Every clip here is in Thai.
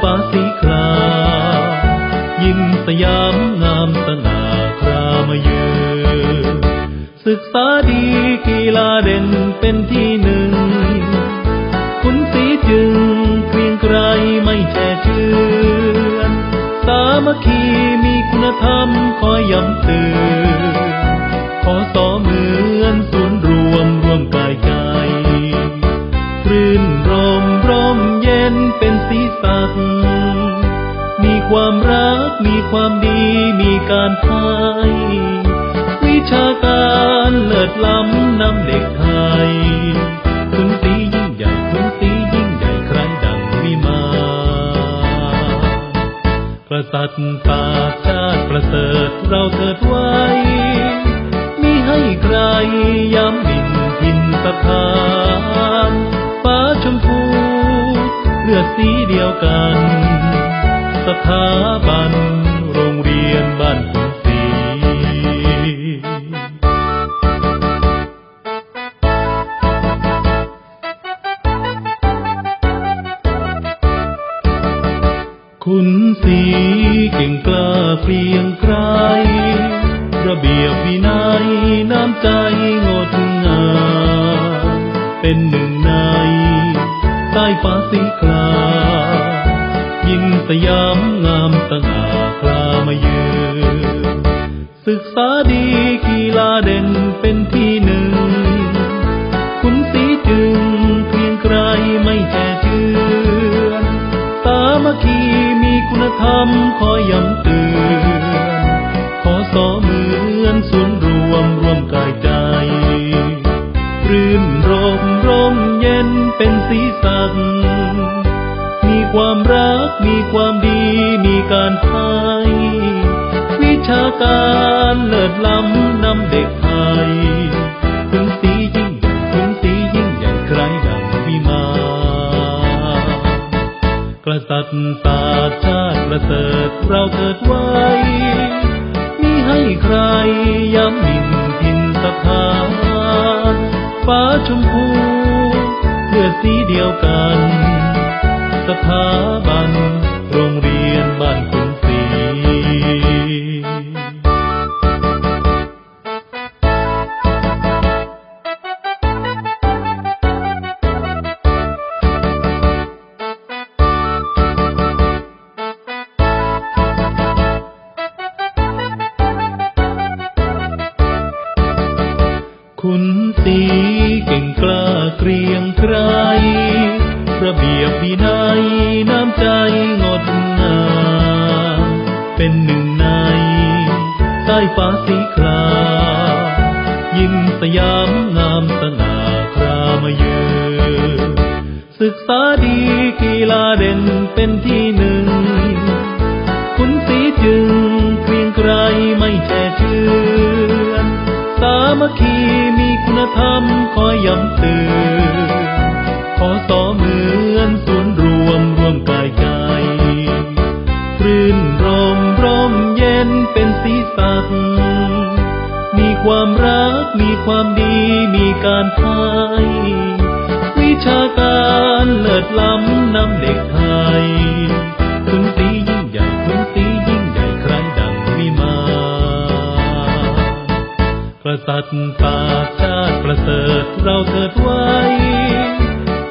ฟ้าสีครามยิ่งสยามงามสง่าครามาเยือนศึกษาดีกีฬาเด่นเป็นที่หนึ่ง คุณสีจึงเกรียงไกรไม่แช่เชือนสามัคคีมีคุณธรรมคอยย้ำเตือน เป็นสีสันมีความรัก มีความดี มีการให้วิชาการเลิศล้ำนำเด็กไทย คุณสียิ่งใหญ่ คุณสียิ่งใหญ่ครดังวิมานกษัตริย์ศาสตร์ชาติประเสริฐเราเถิดไว้มิให้ใครย้ำดินทินสถาน เลือดสีเดียวกัน สถาบันโรงเรียนบ้านคุณศรีคุณสีเก่งกล้าเปลี่ยงไกรระเบียบวินัยน้ำใจงดงามเป็นหนึ่งใน ฟ้าสีครายิ่งสยามงามสง่าครามาเยือนศึกษาดีกีฬาเด่นเป็นที่หนึ่ง คุณสีจึงเพียงใครไม่แช่เชือนสามัคคีมีคุณธรรมคอยย้ำเตือน ความรักมีความดีมีการให้วิชาการเลิศล้ำนำเด็กไทยคุณสียิ่งใหญ่คุณสียิ่งใหญ่ใครดังวิมากษัตริย์ศาสตร์ชาติประเสริฐเราเถิดไว้มิให้ใครย้ำหมิ่นทินสถานฟ้าชมพูเลือดสีเดียวกัน สถ เบียบวินัยน้ำใจงดงามเป็นหนึ่งในใต้ฟ้าสีครามยิ่งสยามงามสง่าครามาเยือนศึกษาดีกีฬาเด่นเป็นที่หนึ่ง คุณสีจึงเกรียงไกรไม่แช่เชือนสามัคคี รื่นรมร่มเย็นเป็นสีสันมีความรักมีความดีมีการให้วิชาการเลิศล้ำนำเด็กไทยคุณสียิ่งใหญ่คุณสียิ่งใหญ่ใครดังวิมานกริย์ศาสตรชาติประเสริฐเราเถิดไว้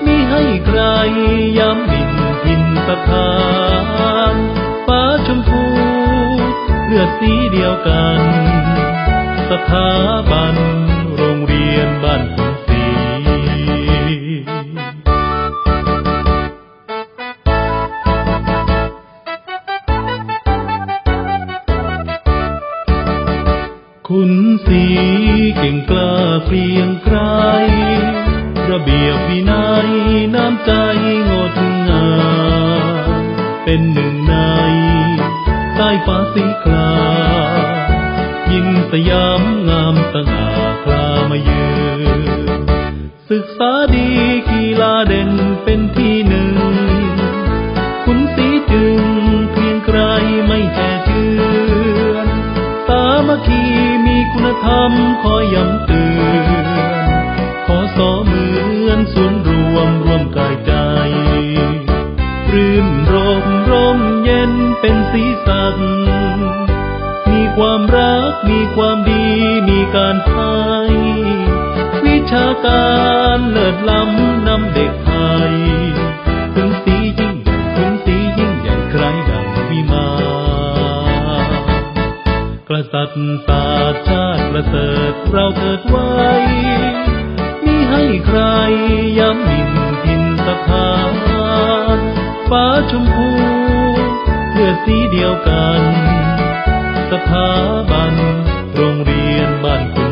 มิให้ใครย้ำหมิ่นทินสถานฟ้าช มพู เลือดสีเดียวกัน สถาบันโรงเรียนบ้านคุณศรีคุณสีเก่งกล้าเปลี่ยงไกรระเบียบวินัยน้ำใจงดงามเป็นหนึ่งใน ฟ้าสีครามยินสยามงามสง่าคลามาเยือนศึกษาดี มีความดีมีการให้วิชาการเลิศล้ำนำเด็กไทยคุณสียิ่งใหญ่คุณสียิ่งใหญ่ใครดังวิมากษัตริย์ศาสตชาติประเสริฐเราเกิดไว้มิให้ใครย้ำมินทินสถานฟ้าชมพูเพื่อสีเดียวกัน สถาบัน โรงเรียนบ้าน